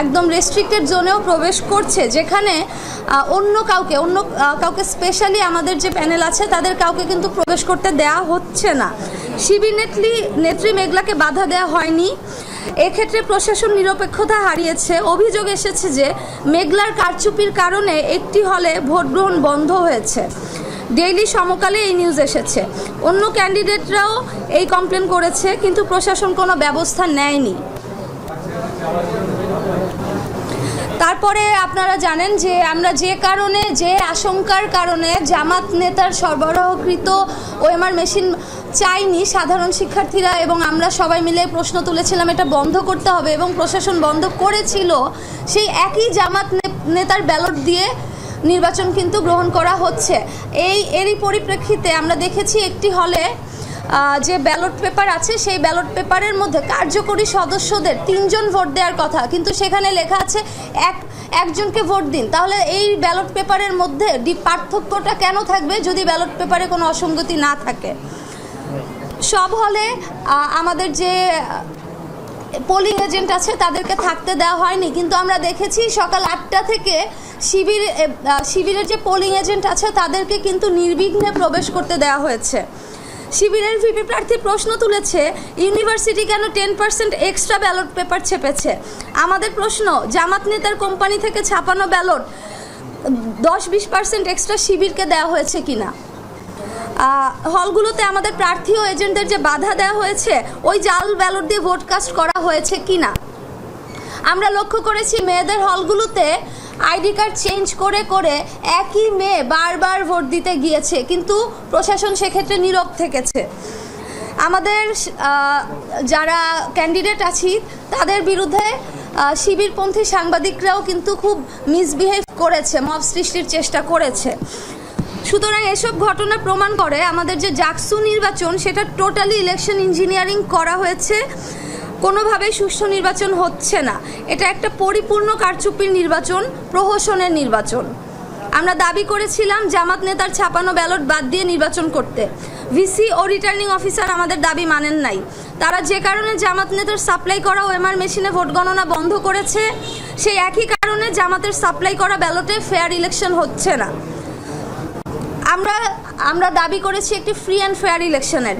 একদম রেস্ট্রিক্টেড জোনেও প্রবেশ করছে, যেখানে অন্য কাউকে অন্য কাউকে স্পেশালি আমাদের যে প্যানেল আছে, তাদের কাউকে কিন্তু প্রবেশ করতে দেয়া হচ্ছে না। শিবির নেত্রী নেত্রী মেঘলাকে বাধা দেওয়া হয়নি। এক্ষেত্রে প্রশাসন নিরপেক্ষতা হারিয়েছে। অভিযোগ এসেছে যে, মেঘলার কারচুপির কারণে একটি হলে ভোট গ্রহণ বন্ধ হয়েছে। ডেইলি সমকালে এই নিউজ এসেছে। অন্য ক্যান্ডিডেটরাও এই কমপ্লেন করেছে, কিন্তু প্রশাসন কোনো ব্যবস্থা নেয়নি। তারপরে আপনারা জানেন যে আমরা যে কারণে, যে আশঙ্কার কারণে জামাত নেতার সরবরাহকৃত ওএমআর মেশিন চাইনি সাধারণ শিক্ষার্থীরা এবং আমরা সবাই মিলে প্রশ্ন তুলেছিলাম, এটা বন্ধ করতে হবে এবং প্রশাসন বন্ধ করেছিল, সেই একই জামাত নেতার ব্যালট দিয়ে নির্বাচন কিন্তু গ্রহণ করা হচ্ছে। এই, এরই পরিপ্রেক্ষিতে আমরা দেখেছি একটি হলে যে ব্যালট পেপার আছে, সেই ব্যালট পেপারের মধ্যে কার্যকরী সদস্যদের তিনজন ভোট দেওয়ার কথা। কিন্তু সেখানে লেখা আছে, এক একজনকে ভোট দিন। তাহলে এই ব্যালট পেপারের মধ্যে পার্থক্যটা কেন থাকবে যদি ব্যালট পেপারে কোনো অসঙ্গতি না থাকে? সব হলে আমাদের যে পোলিং এজেন্ট আছে, তাদেরকে থাকতে দেওয়া হয়নি। কিন্তু আমরা দেখেছি সকাল আটটা থেকে শিবির শিবিরের যে পোলিং এজেন্ট আছে, তাদেরকে কিন্তু নির্বিঘ্নে প্রবেশ করতে দেওয়া হয়েছে। শিবিরের ভিপি প্রার্থী প্রশ্ন তুলেছে, ইউনিভার্সিটি কেন ten percent extra ballot paper ছেপেছে? আমাদের প্রশ্ন, জামাত নেতার কোম্পানি থেকে ছাপানো ব্যালট দশ বিশ পার্সেন্ট এক্সট্রা শিবিরকে দেওয়া হয়েছে কিনা? হলগুলোতে আমাদের প্রার্থী ও এজেন্টদের যে বাধা দেওয়া হয়েছে, ওই জাল ব্যালট দিয়ে ভোট কাস্ট করা হয়েছে কিনা? আমরা লক্ষ্য করেছি মেয়েদের হলগুলোতে আইডি কার্ড চেঞ্জ করে করে একই মেয়ে বারবার ভোট দিতে গিয়েছে, কিন্তু প্রশাসন সেক্ষেত্রে নীরব থেকেছে। আমাদের যারা ক্যান্ডিডেট আছি, তাদের বিরুদ্ধে শিবিরপন্থী সাংবাদিকরাও কিন্তু খুব মিসবিহেভ করেছে, মব সৃষ্টির চেষ্টা করেছে। সুতরাং এসব ঘটনা প্রমাণ করে আমাদের যে জাকসু নির্বাচন, সেটা টোটালি ইলেকশন ইঞ্জিনিয়ারিং করা হয়েছে। কোনোভাবেই সুষ্ঠু নির্বাচন হচ্ছে না। এটা একটা পরিপূর্ণ কারচুপির নির্বাচন, প্রহসনের নির্বাচন। আমরা দাবি করেছিলাম জামাত নেতার ছাপানো ব্যালট বাদ দিয়ে নির্বাচন করতে। ভিসি ও রিটার্নিং অফিসার আমাদের দাবি মানেন নাই। তারা যে কারণে জামাত নেতার সাপ্লাই করা ওএমআর মেশিনে ভোট গণনা বন্ধ করেছে, সেই একই কারণে জামাতের সাপ্লাই করা ব্যালটে ফেয়ার ইলেকশন হচ্ছে না। আমরা আমরা দাবি করেছি একটি ফ্রি অ্যান্ড ফেয়ার ইলেকশনের